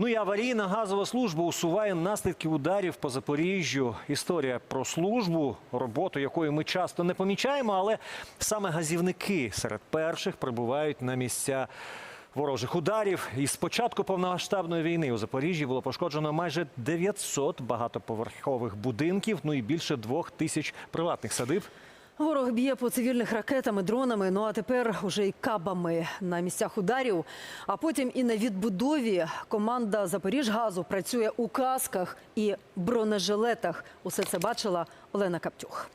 Ну і аварійна газова служба усуває наслідки ударів по Запоріжжю. Історія про службу, роботу якої ми часто не помічаємо, але саме газівники серед перших прибувають на місця. Ворожих ударів і з початку повномасштабної війни у Запоріжжі було пошкоджено майже 900 багатоповерхових будинків, ну і більше двох тисяч приватних садиб. Ворог б'є по цивільних ракетами, дронами. Ну а тепер уже й кабами на місцях ударів. А потім і на відбудові команда Запоріжгазу працює у касках і бронежилетах. Усе це бачила Олена Каптюх.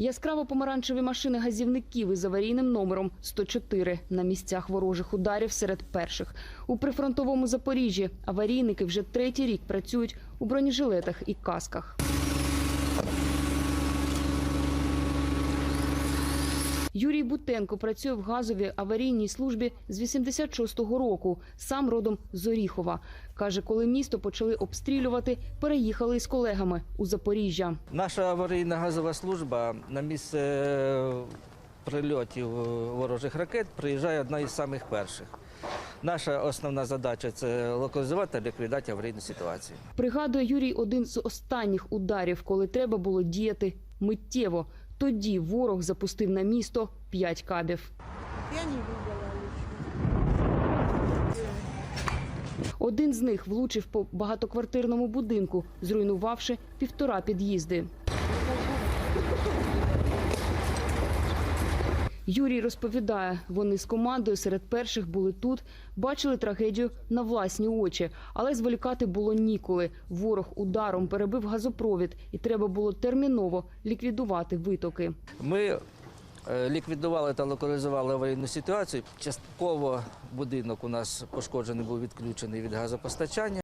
Яскраво помаранчеві машини газівників із аварійним номером 104 на місцях ворожих ударів серед перших. У прифронтовому Запоріжжі аварійники вже третій рік працюють у бронежилетах і касках. Юрій Бутенко працює в газовій аварійній службі з 86-го року. Сам родом з Оріхова. Каже, коли місто почали обстрілювати, переїхали із колегами у Запоріжжя. Наша аварійна газова служба на місце е, прильотів е, ворожих ракет приїжджає одна із самих перших. Наша основна задача це локалізувати та ліквідувати аварійну ситуацію. Пригадує Юрій один з останніх ударів, коли треба було діяти миттєво. Тоді ворог запустив на місто п'ять кабів. Я не. Один з них влучив по багатоквартирному будинку, зруйнувавши півтора під'їзди. Юрій розповідає, вони з командою серед перших були тут, бачили трагедію на власні очі, але зволікати було ніколи. Ворог ударом перебив газопровід, і треба було терміново ліквідувати витоки. Ми е, ліквідували та локалізували аварійну ситуацію. Частково будинок у нас пошкоджений був відключений від газопостачання.